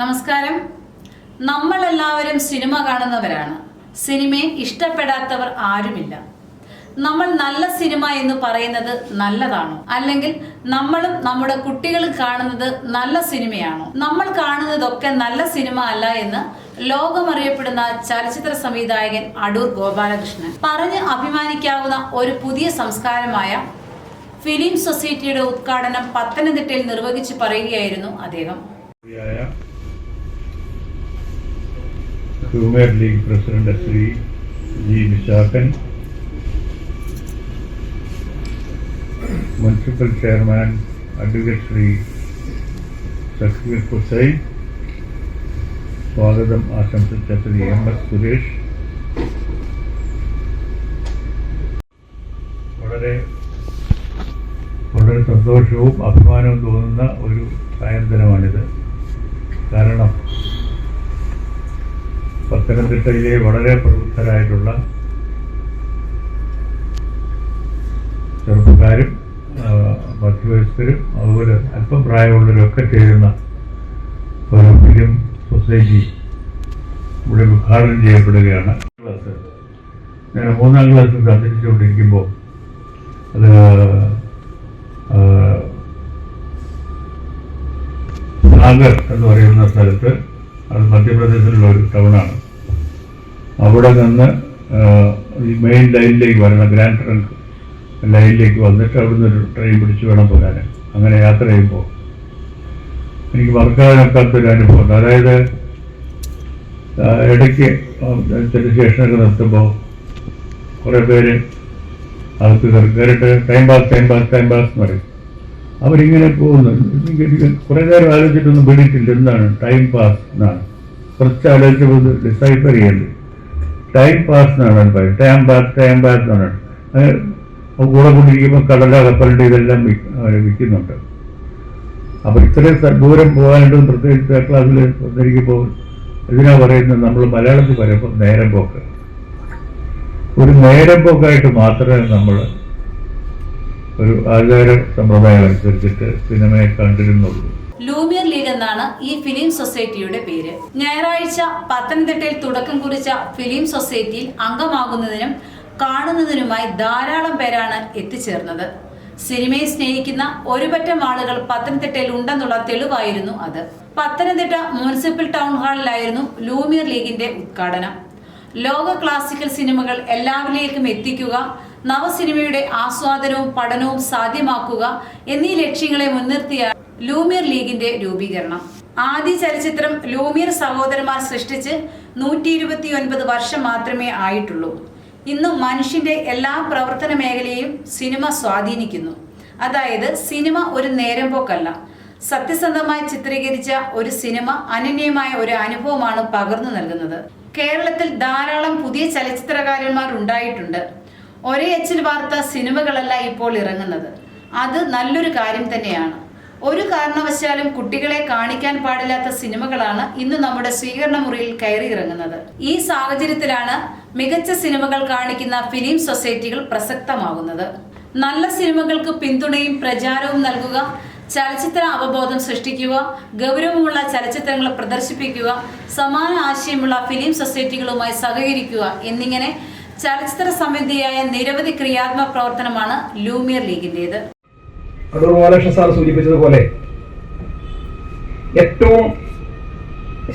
നമസ്കാരം. നമ്മളെല്ലാവരും സിനിമ കാണുന്നവരാണ്. സിനിമയെ ഇഷ്ടപ്പെടാത്തവർ ആരുമില്ല. നമ്മൾ നല്ല സിനിമ എന്ന് പറയുന്നത് നല്ലതാണോ. അല്ലെങ്കിൽ നമ്മളും നമ്മുടെ കുട്ടികളും കാണുന്നത് നല്ല സിനിമയാണോ? നമ്മൾ കാണുന്നതൊക്കെ നല്ല സിനിമ അല്ല എന്ന് ലോകമറിയപ്പെടുന്ന ചലച്ചിത്ര സംവിധായകൻ അടൂർ ഗോപാലകൃഷ്ണൻ പറഞ്ഞ് അഭിമാനിക്കാവുന്ന ഒരു പുതിയ സംസ്കാരമായ ഫിലിം സൊസൈറ്റിയുടെ ഉദ്ഘാടനം പത്തനംതിട്ടയിൽ നിർവഹിച്ച് പറയുകയായിരുന്നു അദ്ദേഹം. Premier league president Shri G Visakhan municipal chairman advocate Shri Sakeer Hussain സ്വാഗതം ആശംസിച്ച ശ്രീ എം എസ് സുരേഷ് വളരെ വളരെ സന്തോഷവും അഭിമാനവും തോന്നുന്ന ഒരു സായന്തനമാണിത് കാരണം പത്തനംതിട്ടയിലെ വളരെ പ്രബുദ്ധരായിട്ടുള്ള ചെറുപ്പക്കാരും മധ്യവയസ്കരും അതുപോലെ അല്പം പ്രായമുള്ളവരൊക്കെ ചേരുന്ന ഒരു ഫിലിം സൊസൈറ്റി ഇവിടെ ഉദ്ഘാടനം ചെയ്യപ്പെടുകയാണ്. ക്ലാസ് ഞാൻ മൂന്നാം ക്ലാസ്സിൽ സഞ്ചരിച്ചുകൊണ്ടിരിക്കുമ്പോൾ അത് സാഗർ എന്ന് പറയുന്ന സ്ഥലത്ത് അത് മധ്യപ്രദേശിലുള്ള ഒരു ടൗണാണ് അവിടെ നിന്ന് ഈ മെയിൻ ലൈനിലേക്ക് വരണം ഗ്രാൻഡ് ട്രങ്ക് ലൈനിലേക്ക് വന്നിട്ട് അവിടുന്ന് ഒരു ട്രെയിൻ പിടിച്ച് വേണം പോരാൻ അങ്ങനെ യാത്ര ചെയ്യുമ്പോൾ എനിക്ക് മറക്കാനൊക്കാത്തൊരു അനുഭവമുണ്ട് അതായത് ഇടയ്ക്ക് സ്റ്റേഷനൊക്കെ നിർത്തുമ്പോൾ കുറേ പേര് അകത്ത് കയറി കയറിയിട്ട് time pass time pass time pass എന്ന് പറയും. അവരിങ്ങനെ പോകുന്നു. കുറേ നേരം ആലോചിച്ചിട്ടൊന്നും പിടിയിട്ടില്ല എന്താണ്? ടൈം പാസ് എന്നാണ്. കുറച്ച് ആലോചിച്ചപ്പോൾ ഡിസൈഫർ ചെയ്യണ്ട് ടൈം പാസ് എന്നാണ് പറയുന്നത് ടൈം പാസ് ടൈം പാസ് എന്നാണ് കൂടെ കൊണ്ടിരിക്കുമ്പോൾ കടല കപ്പലിന്റെ ഇതെല്ലാം അവരെ വിൽക്കുന്നുണ്ട്. അപ്പോൾ ഇത്രയും ദൂരം പോകാനുണ്ടെന്ന് പ്രത്യേകിച്ച് ക്ലാസ്സിൽ വന്നിരിക്കുമ്പോൾ ഇതിനാ പറയുന്നത് നമ്മൾ മലയാളത്തിൽ പറയുമ്പോൾ നേരം പോക്ക്. ഒരു നേരം പോക്കായിട്ട് മാത്രമേ നമ്മൾ ഒരു ആചാര സമ്പ്രദായം അനുസരിച്ചിട്ട് സിനിമയെ കണ്ടിരുന്നുള്ളൂ. ലൂമിയർ ലീഗ് എന്നാണ് ഈ ഫിലിം സൊസൈറ്റിയുടെ പേര്. ഞായറാഴ്ച പത്തനംതിട്ടയിൽ തുടക്കം കുറിച്ച ഫിലിം സൊസൈറ്റിയിൽ അംഗമാകുന്നതിനും കാണുന്നതിനുമായി ധാരാളം പേരാണ് എത്തിച്ചേർന്നത്. സിനിമയെ സ്നേഹിക്കുന്ന ഒരുപറ്റം ആളുകൾ പത്തനംതിട്ടയിൽ ഉണ്ടെന്നുള്ള തെളിവായിരുന്നു അത്. പത്തനംതിട്ട മുനിസിപ്പൽ ടൗൺ ഹാളിലായിരുന്നു ലൂമിയർ ലീഗിന്റെ ഉദ്ഘാടനം. ലോക ക്ലാസിക്കൽ സിനിമകൾ എല്ലാവരിലേക്കും എത്തിക്കുക നവസിനിമയുടെ ആസ്വാദനവും പഠനവും സാധ്യമാക്കുക എന്നീ ലക്ഷ്യങ്ങളെ മുൻനിർത്തിയാണ് ലൂമിയർ ലീഗിന്റെ രൂപീകരണം. ആദ്യ ചലച്ചിത്രം ലൂമിയർ സഹോദരന്മാർ സൃഷ്ടിച്ച് നൂറ്റി ഇരുപത്തി ഒൻപത് വർഷം മാത്രമേ ആയിട്ടുള്ളൂ. ഇന്ന് മനുഷ്യന്റെ എല്ലാ പ്രവർത്തന മേഖലയെയും സിനിമ സ്വാധീനിക്കുന്നു. അതായത് സിനിമ ഒരു നേരം പോക്കല്ല. സത്യസന്ധമായി ചിത്രീകരിച്ച ഒരു സിനിമ അനന്യമായ ഒരു അനുഭവമാണ് പകർന്നു നൽകുന്നത്. കേരളത്തിൽ ധാരാളം പുതിയ ചലച്ചിത്രകാരന്മാർ ഉണ്ടായിട്ടുണ്ട്. ഒരേ എച്ചിൽ വാർത്ത സിനിമകളല്ല ഇപ്പോൾ ഇറങ്ങുന്നത്. അത് നല്ലൊരു കാര്യം തന്നെയാണ്. ഒരു കാരണവശാലും കുട്ടികളെ കാണിക്കാൻ പാടില്ലാത്ത സിനിമകളാണ് ഇന്ന് നമ്മുടെ സ്വീകരണ മുറിയിൽ കയറി ഇറങ്ങുന്നത് ഈ സാഹചര്യത്തിലാണ് മികച്ച സിനിമകൾ കാണിക്കുന്ന ഫിലിം സൊസൈറ്റികൾ പ്രസക്തമാകുന്നത്. നല്ല സിനിമകൾക്ക് പിന്തുണയും പ്രചാരവും നൽകുക ചലച്ചിത്ര അവബോധം സൃഷ്ടിക്കുക ഗൗരവമുള്ള ചലച്ചിത്രങ്ങൾ പ്രദർശിപ്പിക്കുക സമാന ആശയമുള്ള ഫിലിം സൊസൈറ്റികളുമായി സഹകരിക്കുക എന്നിങ്ങനെ ചലച്ചിത്ര സംബന്ധിയായ നിരവധി ക്രിയാത്മക പ്രവർത്തനമാണ് ലൂമിയർ ലീഗിന്റേത്. അടൂർ ഗോപാലകൃഷ്ണ സാർ സൂചിപ്പിച്ചതുപോലെ ഏറ്റവും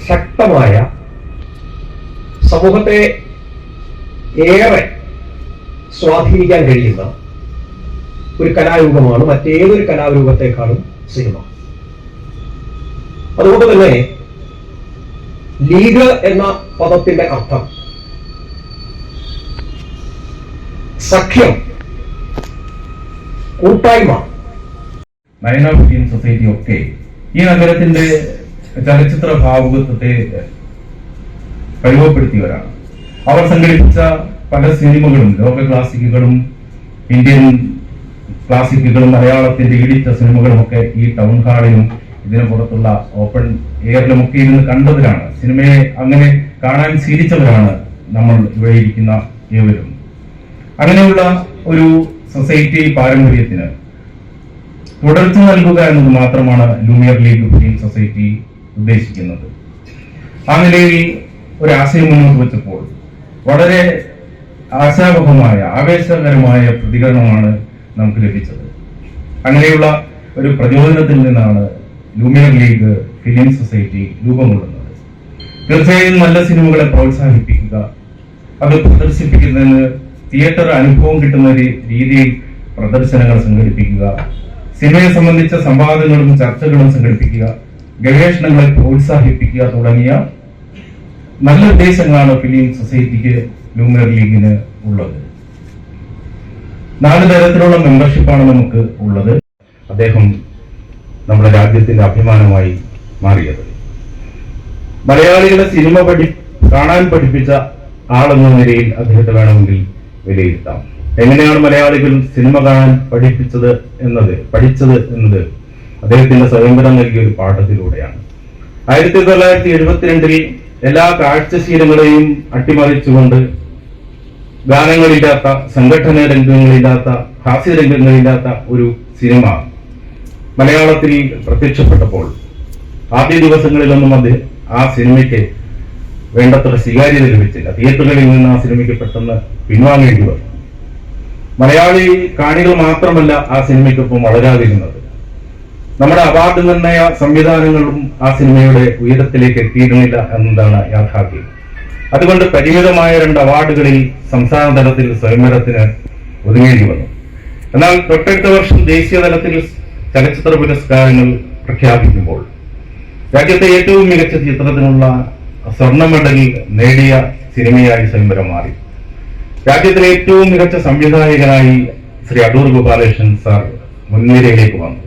ശക്തമായ സമൂഹത്തെ ഏറെ സ്വാധീനിക്കാൻ കഴിയുന്ന ഒരു കലാരൂപമാണ് മറ്റേതൊരു കലാരൂപത്തെക്കാളും സിനിമ. അതുകൊണ്ട് തന്നെ ലീഗ് എന്ന പദത്തിന്റെ അർത്ഥം സഖ്യം കൂട്ടായ്മ നയന സൊസൈറ്റിയും സൊസൈറ്റി ഒക്കെ ഈ നഗരത്തിന്റെ ചലച്ചിത്ര ഭാവുകത്വത്തെ കഴിവപ്പെടുത്തിയവരാണ് അവർ സംഘടിപ്പിച്ച പല സിനിമകളും ലോക ക്ലാസിക്കുകളും ഇന്ത്യൻ ക്ലാസിക്കുകളും മലയാളത്തിന്റെ ഇടിച്ച സിനിമകളും ഒക്കെ ഈ ടൗൺ ഹാളിലും ഇതിനു പുറത്തുള്ള ഓപ്പൺ എയറിലും ഒക്കെ ഇരുന്ന് കണ്ടവരാണ് സിനിമയെ അങ്ങനെ കാണാൻ ശീലിച്ചവരാണ് നമ്മൾ ഇവിടെ ഇരിക്കുന്ന ഏവരും. അങ്ങനെയുള്ള ഒരു സൊസൈറ്റി പാരമ്പര്യത്തിന് തുടർച്ച നൽകുക എന്നത് മാത്രമാണ് ലൂമിയർ ലീഗ് ഫിലിം സൊസൈറ്റി ഉദ്ദേശിക്കുന്നത്. ആ നിലയിൽ ഒരു ആശയം മുന്നോട്ട് വെച്ചപ്പോൾ വളരെ ആശാവഹമായ ആവേശകരമായ പ്രതികരണമാണ് നമുക്ക് ലഭിച്ചത്. അങ്ങനെയുള്ള ഒരു പ്രചോദനത്തിൽ നിന്നാണ് ലൂമിയർ ലീഗ് ഫിലിം സൊസൈറ്റി രൂപം കൊള്ളുന്നത് തീർച്ചയായും നല്ല സിനിമകളെ പ്രോത്സാഹിപ്പിക്കുക അത് പ്രദർശിപ്പിക്കുന്നതിന് തിയേറ്റർ അനുഭവം കിട്ടുന്ന രീതിയിൽ പ്രദർശനങ്ങൾ സംഘടിപ്പിക്കുക സിനിമയെ സംബന്ധിച്ച സംവാദങ്ങളും ചർച്ചകളും സംഘടിപ്പിക്കുക ഗവേഷണങ്ങളെ പ്രോത്സാഹിപ്പിക്കുക തുടങ്ങിയ നല്ല ഉദ്ദേശങ്ങളാണ് ഫിലിം സൊസൈറ്റിക്ക് ലൂമിനർ ലീഗിന് ഉള്ളത്. നാല് തരത്തിലുള്ള മെമ്പർഷിപ്പാണ് നമുക്ക് ഉള്ളത്. അദ്ദേഹം നമ്മുടെ രാജ്യത്തിന്റെ അഭിമാനമായി മാറിയത്. മലയാളികളെ സിനിമ പഠി കാണാൻ പഠിപ്പിച്ച ആളെന്ന നിലയിൽ അദ്ദേഹത്തെ വേണമെങ്കിൽ വിലയിരുത്താം. എങ്ങനെയാണ് മലയാളികൾ സിനിമ കാണാൻ പഠിപ്പിച്ചത് എന്നത് പഠിച്ചത് എന്നത്? അദ്ദേഹത്തിന്റെ സ്വയംവരം നൽകിയ ഒരു പാഠത്തിലൂടെയാണ്. ആയിരത്തി തൊള്ളായിരത്തി എഴുപത്തിരണ്ടിൽ എല്ലാ കാഴ്ചശീലങ്ങളെയും അട്ടിമറിച്ചുകൊണ്ട് ഗാനങ്ങളില്ലാത്ത സംഘടന രംഗങ്ങളില്ലാത്ത ഹാസ്യ രംഗങ്ങളില്ലാത്ത ഒരു സിനിമ മലയാളത്തിൽ പ്രത്യക്ഷപ്പെട്ടപ്പോൾ ആദ്യ ദിവസങ്ങളിലൊന്നും അത് ആ സിനിമയ്ക്ക് വേണ്ടത്ര സ്വീകാര്യത ലഭിച്ചില്ല. തിയേറ്ററുകളിൽ നിന്ന് ആ സിനിമയ്ക്ക് പെട്ടെന്ന് പിൻവാങ്ങേണ്ടി വന്നു. മലയാളി കാണികൾ മാത്രമല്ല ആ സിനിമയ്ക്കൊപ്പം വളരാതിരുന്നത്. നമ്മുടെ അവാർഡ് നിർണയ സംവിധാനങ്ങളും ആ സിനിമയുടെ ഉയരത്തിലേക്ക് എത്തിയിരുന്നില്ല എന്നതാണ് യാഥാർത്ഥ്യം. അതുകൊണ്ട് പരിമിതമായ രണ്ട് അവാർഡുകളിൽ സംസ്ഥാന തലത്തിൽ സ്വയംവരത്തിന് ഒതുങ്ങേണ്ടി വന്നു. എന്നാൽ തൊട്ടടുത്ത വർഷം ദേശീയ തലത്തിൽ ചലച്ചിത്ര പുരസ്കാരങ്ങൾ പ്രഖ്യാപിക്കുമ്പോൾ രാജ്യത്തെ ഏറ്റവും മികച്ച ചിത്രത്തിനുള്ള സ്വർണ മെഡൽ നേടിയ സിനിമയായി സ്വയംവരം മാറി. രാജ്യത്തിലെ ഏറ്റവും മികച്ച സംവിധായകനായി ശ്രീ അടൂർ ഗോപാലകൃഷ്ണൻ സാർ മുൻനിരയിലേക്ക് വന്നു.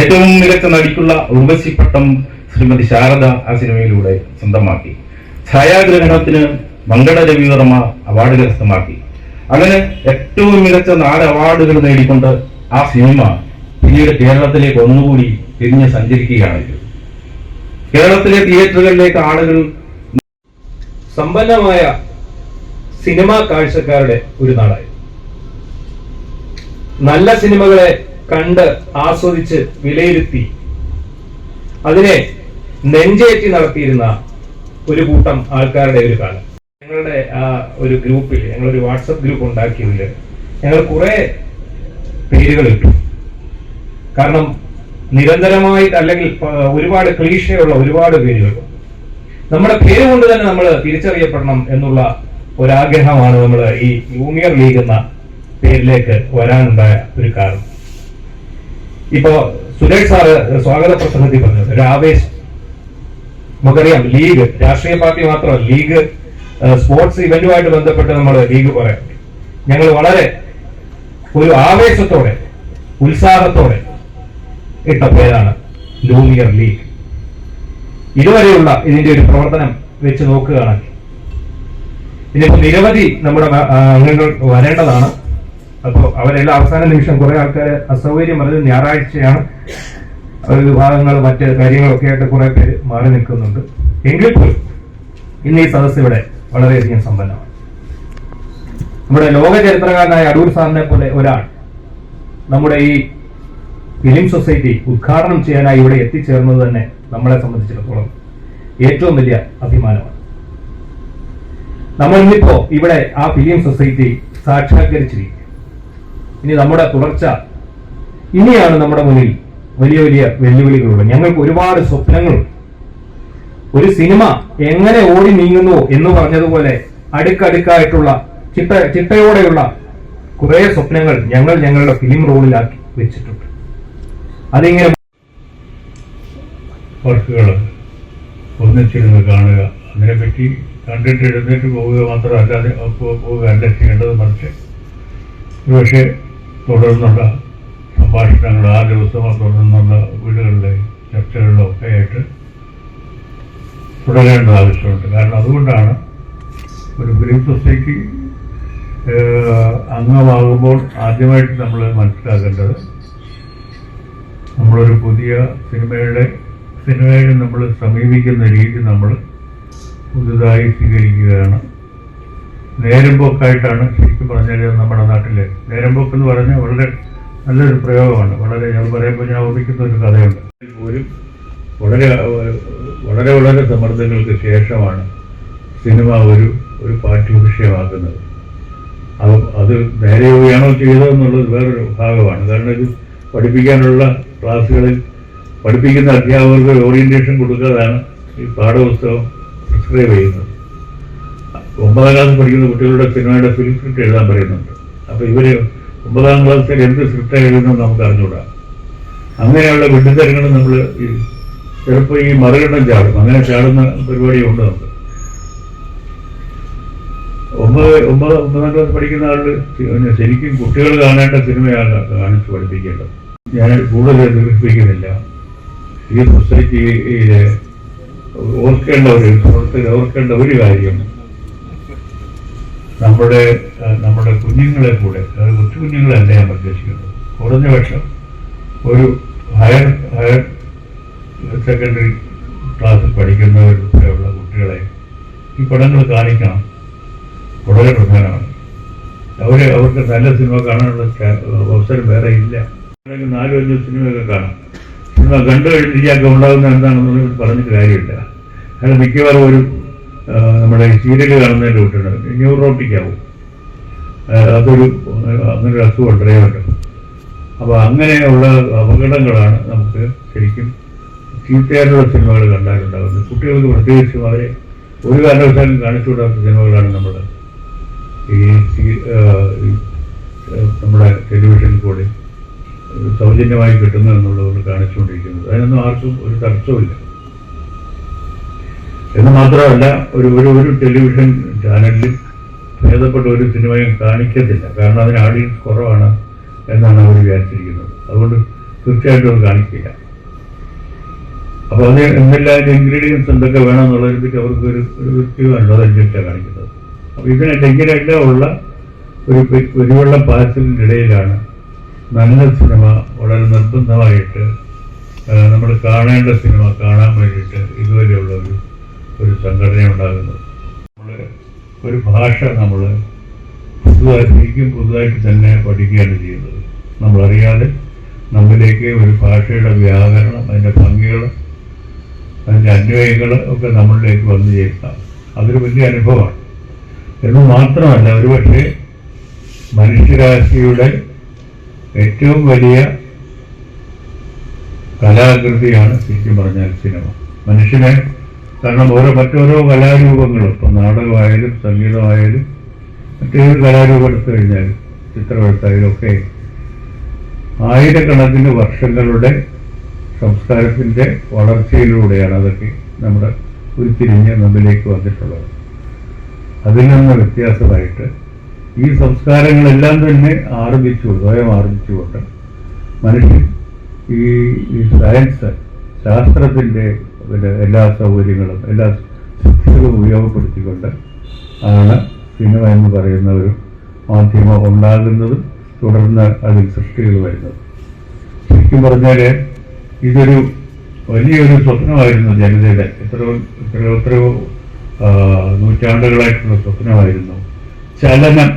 ഏറ്റവും മികച്ച നടിക്കുള്ള ഉർവശി പട്ടം ശ്രീമതി ശാരദ ആ സിനിമയിലൂടെ സ്വന്തമാക്കി. ഛായാഗ്രഹണത്തിന് മംഗള രവിവർമ്മ അവാർഡ് കരസ്ഥമാക്കി. അങ്ങനെ ഏറ്റവും മികച്ച നാല് അവാർഡുകൾ നേടിക്കൊണ്ട് ആ സിനിമ പിന്നീട് കേരളത്തിലേക്ക് ഒന്നുകൂടി തിരിഞ്ഞ് സഞ്ചരിക്കുകയാണെങ്കിൽ. കേരളത്തിലെ തിയേറ്ററുകളിലേക്ക് ആളുകൾ സമ്പന്നമായ സിനിമാ കാഴ്ചക്കാരുടെ ഒരു നാടായി. നല്ല സിനിമകളെ കണ്ട് ആസ്വദിച്ച് വിലയിരുത്തി അതിനെ നെഞ്ചേറ്റി നടത്തിയിരുന്ന ഒരു കൂട്ടം ആൾക്കാരുടെ ഒരു കാലം. ഞങ്ങളുടെ ആ ഒരു ഗ്രൂപ്പിൽ ഞങ്ങളൊരു വാട്സപ്പ് ഗ്രൂപ്പ് ഉണ്ടാക്കിയതിൽ ഞങ്ങൾ കുറെ പേരുകൾ ഇട്ടു. കാരണം നിരന്തരമായിട്ട് അല്ലെങ്കിൽ ഒരുപാട് ക്ലീഷയുള്ള ഒരുപാട് പേരുകൾ. നമ്മുടെ പേര് കൊണ്ട് തന്നെ നമ്മൾ തിരിച്ചറിയപ്പെടണം എന്നുള്ള ഒരാഗ്രഹമാണ് നമ്മൾ ഈ ജൂനിയർ ലീഗ് എന്ന പേരിലേക്ക് വരാനുണ്ടായ ഒരു കാരണം. ഇപ്പോ സുരേഷ് സാറ് സ്വാഗത പ്രസംഗത്തിൽ പറഞ്ഞത് ഒരു ആവേശം നമുക്കറിയാം ലീഗ് രാഷ്ട്രീയ പാർട്ടി മാത്രമല്ല ലീഗ് സ്പോർട്സ് ഇവന്റുമായിട്ട് ബന്ധപ്പെട്ട് നമ്മൾ ലീഗ് പറയാം. ഞങ്ങൾ വളരെ ഒരു ആവേശത്തോടെ ഉത്സാഹത്തോടെ ഇട്ട പേരാണ് ജൂനിയർ ലീഗ്. ഇതുവരെയുള്ള ഇതിന്റെ ഒരു പ്രവർത്തനം വെച്ച് നോക്കുകയാണെങ്കിൽ ഇതിപ്പോ നിരവധി നമ്മുടെ അംഗങ്ങൾ വരേണ്ടതാണ്. അപ്പോൾ അവരെല്ലാം അവസാന നിമിഷം കുറെ ആൾക്കാർ അസൗകര്യം പറഞ്ഞത് ഞായറാഴ്ചയാണ്. വിഭാഗങ്ങൾ മറ്റ് കാര്യങ്ങളൊക്കെ ആയിട്ട് കുറെ പേര് മാറി നിൽക്കുന്നുണ്ട്. എങ്കിൽ പോലും ഇന്ന് ഈ സദസ് ഇവിടെ വളരെയധികം സമ്പന്നമാണ്. നമ്മുടെ ലോക ചരിത്രകാരനായ അടൂർ സാറിനെ പോലെ ഒരാൾ നമ്മുടെ ഈ ഫിലിം സൊസൈറ്റി ഉദ്ഘാടനം ചെയ്യാനായി ഇവിടെ എത്തിച്ചേർന്നത് തന്നെ നമ്മളെ സംബന്ധിച്ചിടത്തോളം ഏറ്റവും വലിയ അഭിമാനമാണ്. നമ്മൾ ഇന്നിപ്പോ ഇവിടെ ആ ഫിലിം സൊസൈറ്റി സാക്ഷാത്കരിച്ചിരിക്കുക ഇനി നമ്മുടെ തുടർച്ച ഇനിയാണ് നമ്മുടെ മുന്നിൽ വലിയ വലിയ വെല്ലുവിളികളുള്ളത്. ഞങ്ങൾക്ക് ഒരുപാട് സ്വപ്നങ്ങളുണ്ട് ഒരു സിനിമ എങ്ങനെ ഓടി നീങ്ങുന്നു എന്ന് പറഞ്ഞതുപോലെ അടുക്കടുക്കായിട്ടുള്ള ചിട്ട ചിട്ടയോടെയുള്ള കുറെ സ്വപ്നങ്ങൾ ഞങ്ങൾ ഞങ്ങളുടെ ഫിലിം റോളിലാക്കി വെച്ചിട്ടുണ്ട്. അതിങ്ങനെ വർക്കുകൾ ഒന്നിച്ചിരുന്ന് കാണുക. അതിനെപ്പറ്റി കണ്ടിട്ട് എഴുന്നേറ്റ് പോവുക മാത്രമല്ലാതെ പോ- പോവുക അല്ല ചെയ്യേണ്ടത് മറിച്ച്. ഒരുപക്ഷെ തുടർന്നുള്ള സംഭാഷണങ്ങൾ ആ ദിവസമോ തുടർന്നുള്ള വീടുകളിലെ ചർച്ചകളിലോ ഒക്കെ ആയിട്ട് തുടരേണ്ടത് ആവശ്യമുണ്ട്. കാരണം അതുകൊണ്ടാണ് ഒരു ഫിലിം സൊസൈറ്റി അംഗമാകുമ്പോൾ ആദ്യമായിട്ട് നമ്മൾ മനസ്സിലാക്കേണ്ടത്. നമ്മളൊരു പുതിയ സിനിമയുടെ സിനിമയെ നമ്മൾ സമീപിക്കുന്ന രീതി നമ്മൾ പുതുതായി സ്വീകരിക്കുകയാണ്. നേരമ്പോക്കായിട്ടാണ് ശരിക്കും പറഞ്ഞാൽ നമ്മുടെ നാട്ടിലെ. നേരമ്പോക്ക് എന്ന് പറഞ്ഞാൽ വളരെ നല്ലൊരു പ്രയോഗമാണ്. വളരെ ഞാൻ പറയുമ്പോൾ ഞാൻ ഓർമ്മിക്കുന്ന ഒരു കഥയുണ്ട്. പോലും വളരെ വളരെ വളരെ സമ്മർദ്ദങ്ങൾക്ക് ശേഷമാണ് സിനിമ ഒരു ഒരു പാഠ്യവിഷയമാക്കുന്നത് അത് അത് നേരെ ചെയ്തോ ചെയ്തതെന്നുള്ളത് വേറൊരു ഭാഗമാണ്. കാരണം ഇത് പഠിപ്പിക്കാനുള്ള ക്ലാസ്സുകളിൽ പഠിപ്പിക്കുന്ന അധ്യാപകർക്ക് ഓറിയന്റേഷൻ കൊടുക്കാതാണ് ഈ പാഠപുസ്തകം പ്രിസ്ക്രൈബ് ചെയ്യുന്നത് ഒമ്പതാം ക്ലാസ് പഠിക്കുന്ന കുട്ടികളുടെ സിനിമയുടെ ഫിലിം സ്ക്രിപ്റ്റ് എഴുതാൻ പറയുന്നുണ്ട്. അപ്പോൾ ഇവർ ഒമ്പതാം ക്ലാസ്സിൽ എന്ത് സ്ക്രിപ്റ്റ് എഴുതുന്നത് നമുക്ക് അറിഞ്ഞുകൂടാ അങ്ങനെയുള്ള വിഡ്ഢിത്തരങ്ങൾ നമ്മൾ ഈ ചിലപ്പോൾ ഈ മറികടം ചാടും. അങ്ങനെ ചാടുന്ന പരിപാടി ഉണ്ട് നമുക്ക്. ഒമ്പത് ഒമ്പത് ഒമ്പതാം ക്ലാസ് പഠിക്കുന്ന ആൾ ശരിക്കും കുട്ടികൾ കാണേണ്ട സിനിമയാണ് കാണിച്ച് പഠിപ്പിക്കേണ്ടത്. ഞാൻ കൂടുതൽ ദീർഘിപ്പിക്കുന്നില്ല ഈ സൊസൈറ്റിയിലെ ഓർക്കേണ്ട ഒരു ഓർക്കേണ്ട ഒരു കാര്യം. നമ്മുടെ നമ്മുടെ കുഞ്ഞുങ്ങളെ കൂടെ അത് കൊച്ചു കുഞ്ഞുങ്ങളല്ല ഞാൻ ഉദ്ദേശിക്കുന്നത്. കുറഞ്ഞ പക്ഷം ഒരു ഹയർ ഹയർ സെക്കൻഡറി ക്ലാസ്സിൽ പഠിക്കുന്നവരുള്ള കുട്ടികളെ ഈ പടങ്ങൾ കാണിക്കണം. വളരെ പ്രധാനമാണ്. അവരെ അവർക്ക് നല്ല സിനിമ കാണാനുള്ള അവസരം വേറെ ഇല്ല. നാലും അഞ്ചും സിനിമയൊക്കെ കാണാം. കണ്ടു കഴിഞ്ഞാൽ ഉണ്ടാകുന്ന എന്താണെന്ന് പറഞ്ഞിട്ട് കാര്യമില്ല. അയാൾ മിക്കവാറും ഒരു നമ്മുടെ സീരിയൽ കാണുന്നതിന്റെ കൂട്ടുണ്ട് ന്യൂറോട്ടിക് ആവും അതൊരു അങ്ങനെ ഒരു അസുഖം ഡ്രൈവർ അപ്പോൾ അങ്ങനെയുള്ള അപകടങ്ങളാണ് നമുക്ക് ശരിക്കും ചീത്തയായിട്ടുള്ള സിനിമകൾ കണ്ടാലുണ്ടാകുന്നത്. കുട്ടികൾക്ക് പ്രത്യേകിച്ചും അവരെ ഒരു കാരണവശാലും കാണിച്ചു വിടാത്ത സിനിമകളാണ് നമ്മൾ ഈ നമ്മുടെ ടെലിവിഷനിൽ കൂടി സൗജന്യമായി കിട്ടുന്നു എന്നുള്ളത് കാണിച്ചുകൊണ്ടിരിക്കുന്നത്. അതിനൊന്നും ആർക്കും ഒരു തടസ്സമില്ല എന്ന് മാത്രമല്ല ഒരു ഒരു ഒരു ടെലിവിഷൻ ചാനലിലും ഭേദപ്പെട്ട ഒരു സിനിമയും കാണിക്കത്തില്ല. കാരണം അതിന് ഓഡിയൻസ് കുറവാണ് എന്നാണ് അവർ വിചാരിച്ചിരിക്കുന്നത്. അതുകൊണ്ട് തീർച്ചയായിട്ടും അത് കാണിക്കില്ല. അപ്പോൾ അതിന് എന്തെല്ലാം ഇൻഗ്രീഡിയൻസ് എന്തൊക്കെ വേണമെന്നുള്ളതിനെ പറ്റി അവർക്ക് ഒരു ഒരു വ്യക്തിയുണ്ട് അതനുസരിച്ചാണ് കാണിക്കുന്നത്. അപ്പോൾ ഇതിനെ ഇങ്ങനെയെല്ലാം ഉള്ള ഒരു പെരുവെള്ള ഇടയിലാണ് നല്ല സിനിമ വളരെ നിർബന്ധമായിട്ട് നമ്മൾ കാണേണ്ട സിനിമ കാണാൻ വേണ്ടിയിട്ട് ഇതുവരെയുള്ള ഒരു ഒരു സംഘടന ഉണ്ടാകുന്നത് നമ്മൾ ഒരു ഭാഷ നമ്മൾ പുതുതായി ശരിക്കും പുതുതായിട്ട് തന്നെ പഠിക്കുകയാണ് ചെയ്യുന്നത്. നമ്മളറിയാതെ നമ്മിലേക്ക് ഒരു ഭാഷയുടെ വ്യാകരണം അതിന്റെ ഭംഗികൾ അതിന്റെ അന്വയങ്ങൾ ഒക്കെ നമ്മളിലേക്ക് വന്നു ചേർക്കാം. അതൊരു വലിയ അനുഭവമാണ്. എന്ന് മാത്രമല്ല ഒരുപക്ഷെ മനുഷ്യരാശിയുടെ ഏറ്റവും വലിയ കലാകൃതിയാണ് ശരിക്കും പറഞ്ഞാൽ സിനിമ. മനുഷ്യനെ കാരണം ഓരോ മറ്റോരോ കലാരൂപങ്ങളും ഇപ്പം നാടകമായാലും സംഗീതമായാലും മറ്റേത് കലാരൂപം എടുത്തു കഴിഞ്ഞാലും ചിത്രമെടുത്തായാലും ഒക്കെ ആയിരക്കണക്കിന് വർഷങ്ങളുടെ സംസ്കാരത്തിന്റെ വളർച്ചയിലൂടെയാണ് അതൊക്കെ നമ്മുടെ ഉരുത്തിരിഞ്ഞ് നമ്മിലേക്ക് വന്നിട്ടുള്ളത്. അതിൽ നിന്ന് വ്യത്യാസമായിട്ട് ഈ സംസ്കാരങ്ങളെല്ലാം തന്നെ ആർജിച്ചു സ്വയം ആർജിച്ചുകൊണ്ട് മനുഷ്യൻ ഈ സയൻസ് ശാസ്ത്രത്തിന്റെ എല്ലാ സൗകര്യങ്ങളും എല്ലാ ശക്തികളും ഉപയോഗപ്പെടുത്തിക്കൊണ്ട് ആണ് സിനിമ എന്ന് പറയുന്ന ഒരു മാധ്യമം ഉണ്ടാകുന്നതും തുടർന്ന് അതിൽ സൃഷ്ടികൾ വരുന്നത്. ശരിക്കും പറഞ്ഞാൽ ഇതൊരു വലിയൊരു സ്വപ്നമായിരുന്നു ജനതയുടെ. എത്രയോ എത്രയോ എത്രയോ നൂറ്റാണ്ടുകളായിട്ടുള്ള സ്വപ്നമായിരുന്നു. ചലനം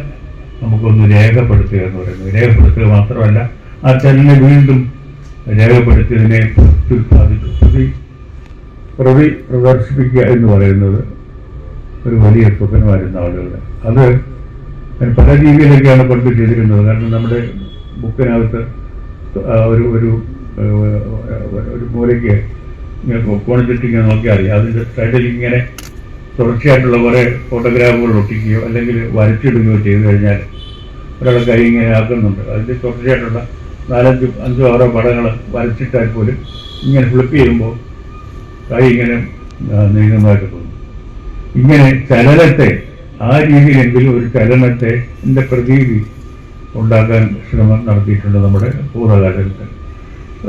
നമുക്കൊന്ന് രേഖപ്പെടുത്തുക എന്ന് പറയുന്നത്. രേഖപ്പെടുത്തുക മാത്രമല്ല ആ ചലനെ വീണ്ടും രേഖപ്പെടുത്തിയതിനെ പ്രത്യുത്പാദിച്ചു പ്രതി പ്രതി പ്രദർശിപ്പിക്കുക എന്ന് പറയുന്നത് ഒരു വലിയ സ്വപ്നമായിരുന്നു ആളുകളുടെ അത് പല രീതിയിലൊക്കെയാണ് പണ്ട് ചെയ്തിരുന്നത്. കാരണം നമ്മുടെ ബുക്കിനകത്ത് ഒരു ഒരു ഒരു മൂലയ്ക്ക് ഇങ്ങനെ കോണിച്ചിട്ടിങ്ങനെ നോക്കിയാൽ അറിയാം അതിന്റെ സൈഡിൽ ഇങ്ങനെ തുടർച്ചയായിട്ടുള്ള കുറേ ഫോട്ടോഗ്രാഫുകൾ ഒട്ടിക്കുകയോ അല്ലെങ്കിൽ വരച്ചിടുകയോ ചെയ്തു കഴിഞ്ഞാൽ ഒരാളെ കൈ ഇങ്ങനെ ആക്കുന്നുണ്ട്. അതിന്റെ തുടർച്ചയായിട്ടുള്ള നാലഞ്ച് അഞ്ചോ ആറോ പടങ്ങൾ വരച്ചിട്ടാൽ പോലും ഇങ്ങനെ ഫ്ലിപ്പ് ചെയ്യുമ്പോൾ കൈ ഇങ്ങനെ നീങ്ങുന്നതായിട്ട് തോന്നും. ഇങ്ങനെ ചലനത്തെ ആ രീതിയിലെങ്കിലും ഒരു ചലനത്തെ എന്റെ പ്രതീതി ഉണ്ടാക്കാൻ ശ്രമം നടത്തിയിട്ടുണ്ട് നമ്മുടെ പൂർവകാലഘട്ടത്തിൽ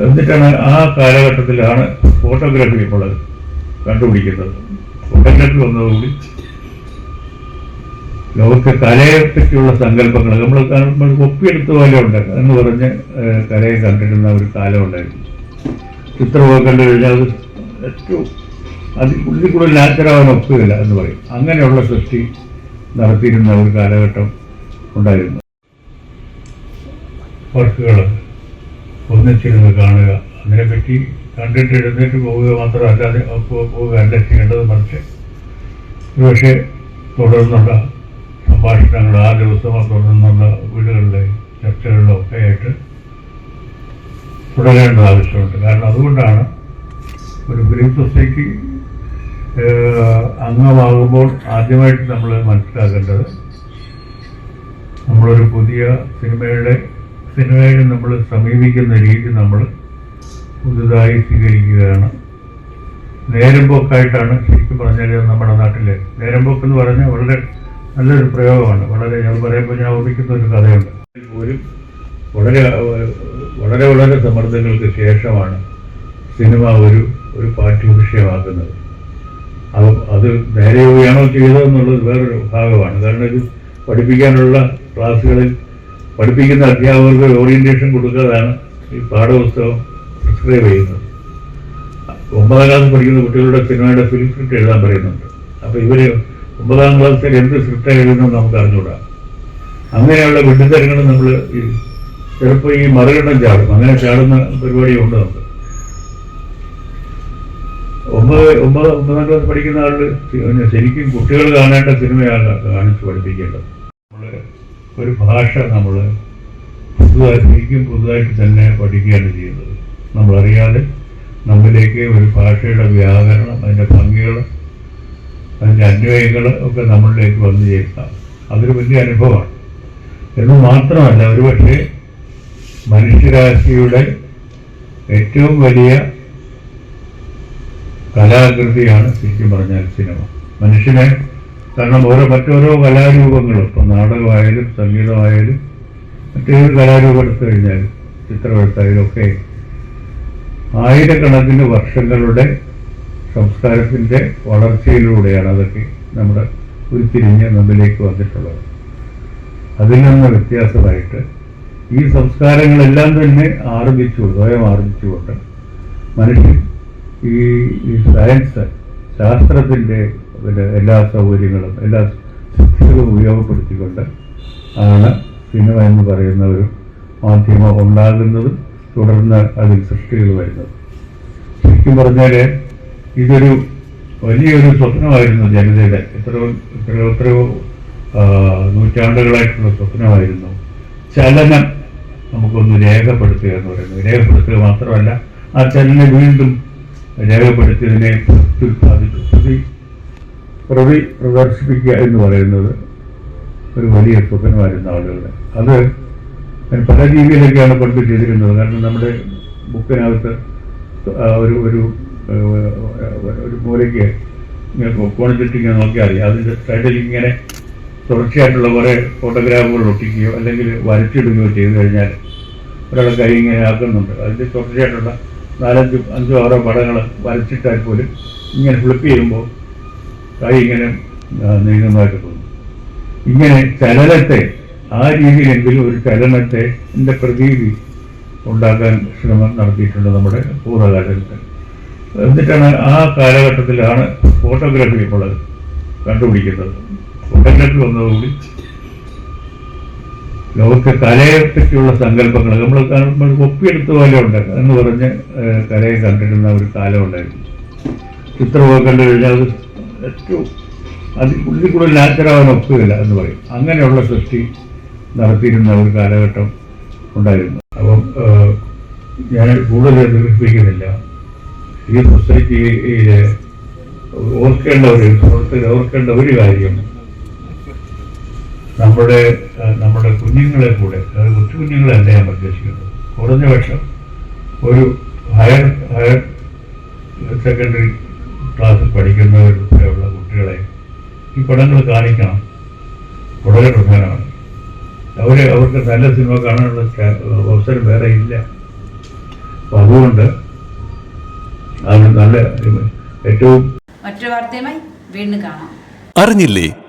എന്നിട്ടാണ് ആ കാലഘട്ടത്തിലാണ് ഫോട്ടോഗ്രാഫി ഇപ്പോൾ കണ്ടുപിടിക്കുന്നത്. ഫോട്ടോഗ്രാഫി വന്നതുകൂടി ലോകത്തെ കലയെ പറ്റിയുള്ള സങ്കല്പങ്ങൾ നമ്മൾ നമ്മൾ ഒപ്പിയെടുത്ത പോലെ ഉണ്ട്. എന്ന് പറഞ്ഞ് കലയെ കണ്ടിരുന്ന ഒരു കാലം ഉണ്ടായിരുന്നു. ചിത്രമൊക്കെ കണ്ടു കഴിഞ്ഞാൽ അത് ഏറ്റവും അതിൽ ഉള്ളിൽ കൂടുതൽ നാച്ചറാവാൻ ഒക്കുകയില്ല എന്ന് പറയും. അങ്ങനെയുള്ള സൃഷ്ടി നടത്തിയിരുന്ന ഒരു കാലഘട്ടം ഉണ്ടായിരുന്നു. വർക്കുകൾ ഒന്നിച്ചിരുന്ന് കാണുക അതിനെപ്പറ്റി കണ്ടിട്ട് എഴുന്നേറ്റ് പോവുക മാത്രമല്ലാതെ പോ- പോവുകയല്ല ചെയ്യേണ്ടത് മറിച്ച്. ഒരുപക്ഷെ തുടർന്നുള്ള സംഭാഷണങ്ങൾ ആ ദിവസമോ തുടർന്നുള്ള വീടുകളിലെ ചർച്ചകളിലോ ഒക്കെ ആയിട്ട് തുടരേണ്ടത് ആവശ്യമുണ്ട്. കാരണം അതുകൊണ്ടാണ് ഒരു ഗ്രീൻ സൊസൈറ്റി അംഗമാകുമ്പോൾ ആദ്യമായിട്ട് നമ്മൾ മനസ്സിലാക്കേണ്ടത് നമ്മളൊരു പുതിയ സിനിമയുടെ സിനിമയെ നമ്മൾ സമീപിക്കുന്ന രീതി നമ്മൾ പുതുതായി സ്വീകരിക്കുകയാണ്. നേരമ്പോക്കായിട്ടാണ് ശരിക്കും പറഞ്ഞാൽ നമ്മുടെ നാട്ടിലെ. നേരമ്പോക്ക് എന്ന് പറഞ്ഞാൽ വളരെ നല്ലൊരു പ്രയോഗമാണ്. വളരെ ഞാൻ പറയുമ്പോൾ ഞാൻ ഓർമ്മിക്കുന്ന ഒരു കഥയുണ്ട്. പോലും വളരെ വളരെ വളരെ സമ്മർദ്ദങ്ങൾക്ക് ശേഷമാണ് സിനിമ ഒരു ഒരു പാഠ്യ വിഷയമാക്കുന്നത്. അത് അത് നേരെ പോവുകയാണോ ചെയ്തതെന്നുള്ളത് വേറൊരു ഭാഗമാണ്. കാരണം ഇത് പഠിപ്പിക്കാനുള്ള ക്ലാസ്സുകളിൽ പഠിപ്പിക്കുന്ന അധ്യാപകർക്ക് ഓറിയന്റേഷൻ കൊടുക്കാതാണ് ഈ പാഠപുസ്തകം പ്രിസ്ക്രൈബ് ചെയ്യുന്നത് ഒമ്പതാം ക്ലാസ് പഠിക്കുന്ന കുട്ടികളുടെ സിനിമയുടെ ഫിലിം സ്ക്രിപ്റ്റ് എഴുതാൻ പറയുന്നുണ്ട്. അപ്പോൾ ഇവർ ഒമ്പതാം ക്ലാസ്സിൽ എന്ത് സ്ക്രിപ്റ്റ് എഴുതുന്നത് നമുക്ക് അറിഞ്ഞുകൂടാ അങ്ങനെയുള്ള വിഡ്ഢിത്തരങ്ങൾ നമ്മൾ ഈ ചിലപ്പോൾ ഈ മറികടം ചാടും. അങ്ങനെ ചാടുന്ന പരിപാടി ഉണ്ട് നമുക്ക്. ഒമ്പത് ഒമ്പത് ഒമ്പതാം ക്ലാസ് പഠിക്കുന്ന ആൾ ശരിക്കും കുട്ടികൾ കാണേണ്ട സിനിമയാണ് കാണിച്ച് പഠിപ്പിക്കേണ്ടത്. നമ്മൾ ഒരു ഭാഷ നമ്മൾ പുതുതായി ശരിക്കും പുതുതായിട്ട് തന്നെ പഠിക്കുകയാണ് ചെയ്യുന്നത് നമ്മളറിയാതെ നമ്മിലേക്ക് ഒരു ഭാഷയുടെ വ്യാകരണം അതിന്റെ ഭംഗികൾ അതിന്റെ അന്വയങ്ങൾ ഒക്കെ നമ്മളിലേക്ക് വന്നു ചേർക്കാം. അതൊരു വലിയ അനുഭവമാണ്. എന്ന് മാത്രമല്ല ഒരുപക്ഷെ മനുഷ്യരാശിയുടെ ഏറ്റവും വലിയ കലാകൃതിയാണ് ശരിക്കും പറഞ്ഞാൽ സിനിമ. മനുഷ്യനെ കാരണം ഓരോ മറ്റോരോ കലാരൂപങ്ങളും ഇപ്പം നാടകമായാലും സംഗീതമായാലും മറ്റേതൊരു കലാരൂപം എടുത്തു കഴിഞ്ഞാലും ചിത്രമെടുത്തായാലും ഒക്കെ ആയിരക്കണക്കിന് വർഷങ്ങളുടെ സംസ്കാരത്തിന്റെ വളർച്ചയിലൂടെയാണ് അതൊക്കെ നമ്മുടെ ഉരുത്തിരിഞ്ഞ് നമ്മിലേക്ക് വന്നിട്ടുള്ളത്. അതിൽ നിന്ന് വ്യത്യാസമായിട്ട് ഈ സംസ്കാരങ്ങളെല്ലാം തന്നെ ആർജിച്ചു സ്വയം ആർജിച്ചുകൊണ്ട് മനുഷ്യൻ ഈ സയൻസ് ശാസ്ത്രത്തിന്റെ പിന്നെ എല്ലാ സൗകര്യങ്ങളും എല്ലാ ശക്തികളും ഉപയോഗപ്പെടുത്തിക്കൊണ്ട് ആണ് സിനിമ എന്ന് പറയുന്ന ഒരു മാധ്യമം ഉണ്ടാകുന്നതും തുടർന്ന് അതിൽ സൃഷ്ടികൾ വരുന്നത്. ശരിക്കും പറഞ്ഞാൽ ഇതൊരു വലിയൊരു സ്വപ്നമായിരുന്നു ജനതയുടെ. എത്രയോ എത്രയോ എത്രയോ നൂറ്റാണ്ടുകളായിട്ടുള്ള സ്വപ്നമായിരുന്നു. ചലനം നമുക്കൊന്ന് രേഖപ്പെടുത്തുക എന്ന് പറയുന്നത്. രേഖപ്പെടുത്തുക മാത്രമല്ല ആ ചലനം വീണ്ടും രേഖപ്പെടുത്തിയതിനെ പ്രത്യുത്പാദിച്ചു പ്രതി പ്രതി പ്രദർശിപ്പിക്കുക എന്ന് പറയുന്നത് ഒരു വലിയ സ്വപ്നമായിരുന്നു ആളുകളുടെ. അത് ഞാൻ പല രീതിയിലൊക്കെയാണ് പണ്ട് ചെയ്തിരുന്നത്. കാരണം നമ്മുടെ ബുക്കിനകത്ത് ഒരു ഒരു ഒരു മൂലയ്ക്ക് ഇങ്ങനെ കോണിച്ചിട്ടിങ്ങനെ നോക്കിയാൽ അറിയാം അതിന്റെ സൈഡിൽ ഇങ്ങനെ തുടർച്ചയായിട്ടുള്ള കുറേ ഫോട്ടോഗ്രാഫുകൾ ഒട്ടിക്കുകയോ അല്ലെങ്കിൽ വരച്ചിടുകയോ ചെയ്തു കഴിഞ്ഞാൽ ഒരാളെ കൈ ഇങ്ങനെ ആക്കുന്നുണ്ട് അതിന്റെ തുടർച്ചയായിട്ടുള്ള നാലഞ്ച് അഞ്ചോ ആറോ പടങ്ങൾ വരച്ചിട്ടാൽ പോലും ഇങ്ങനെ ഫ്ലിപ്പ് ചെയ്യുമ്പോൾ കൈ ഇങ്ങനെ നീങ്ങുന്നതായിട്ട് തോന്നും. ഇങ്ങനെ ചലനത്തെ ആ രീതിയിലെങ്കിലും ഒരു ചലനത്തെ എന്റെ പ്രതീതി ഉണ്ടാക്കാൻ ശ്രമം നടത്തിയിട്ടുണ്ട് നമ്മുടെ പൂർവകാലഘട്ടത്തിൽ എന്നിട്ടാണ് ആ കാലഘട്ടത്തിലാണ് ഫോട്ടോഗ്രാഫി ഇപ്പോൾ കണ്ടുപിടിക്കുന്നത്. ഫോട്ടോഗ്രാഫി വന്നതോടുകൂടി ലോകത്തെ കലയെ പറ്റിയുള്ള സങ്കല്പങ്ങൾ നമ്മൾ നമ്മൾ ഒപ്പിയെടുത്ത പോലെ ഉണ്ട് എന്ന് പറഞ്ഞ് കലയെ കണ്ടിരുന്ന ഒരു കാലം ഉണ്ടായിരുന്നു. ചിത്രമൊക്കെ കണ്ടു കഴിഞ്ഞാൽ അത് ഏറ്റവും അതിൽ കൂടുതൽ നാച്ചുറാവാൻ ഒക്കുകയില്ല എന്ന് പറയും. അങ്ങനെയുള്ള സൃഷ്ടി നടത്തിയിരുന്ന ഒരു കാലഘട്ടം ഉണ്ടായിരുന്നു. അപ്പം ഞാൻ കൂടുതൽ ദീർഘിപ്പിക്കുന്നില്ല. ഈ സൊസൈറ്റിയിൽ ഓർക്കേണ്ട ഒരു സുഹൃത്തുക്കൾ ഓർക്കേണ്ട ഒരു കാര്യം നമ്മുടെ നമ്മുടെ കുഞ്ഞുങ്ങളെ കൂടെ അതായത് കൊച്ചു കുഞ്ഞുങ്ങളല്ല ഞാൻ ഉദ്ദേശിക്കുന്നത് കുറഞ്ഞ പക്ഷം ഒരു ഹയർ ഹയർ സെക്കൻഡറി ക്ലാസ്സിൽ പഠിക്കുന്നവരുൾപ്പെടെയുള്ള കുട്ടികളെ ഈ പടങ്ങൾ കാണിക്കണം. വളരെ പ്രധാനമാണ്. അവർ അവർക്ക് നല്ല സിനിമ കാണാനുള്ള അവസരം വേറെ ഇല്ല. അപ്പൊ അതുകൊണ്ട് അവർ നല്ല ഏറ്റവും മറ്റൊരു വാർത്തയുമായി വീണ്ടും കാണാം. അറിഞ്ഞില്ലേ?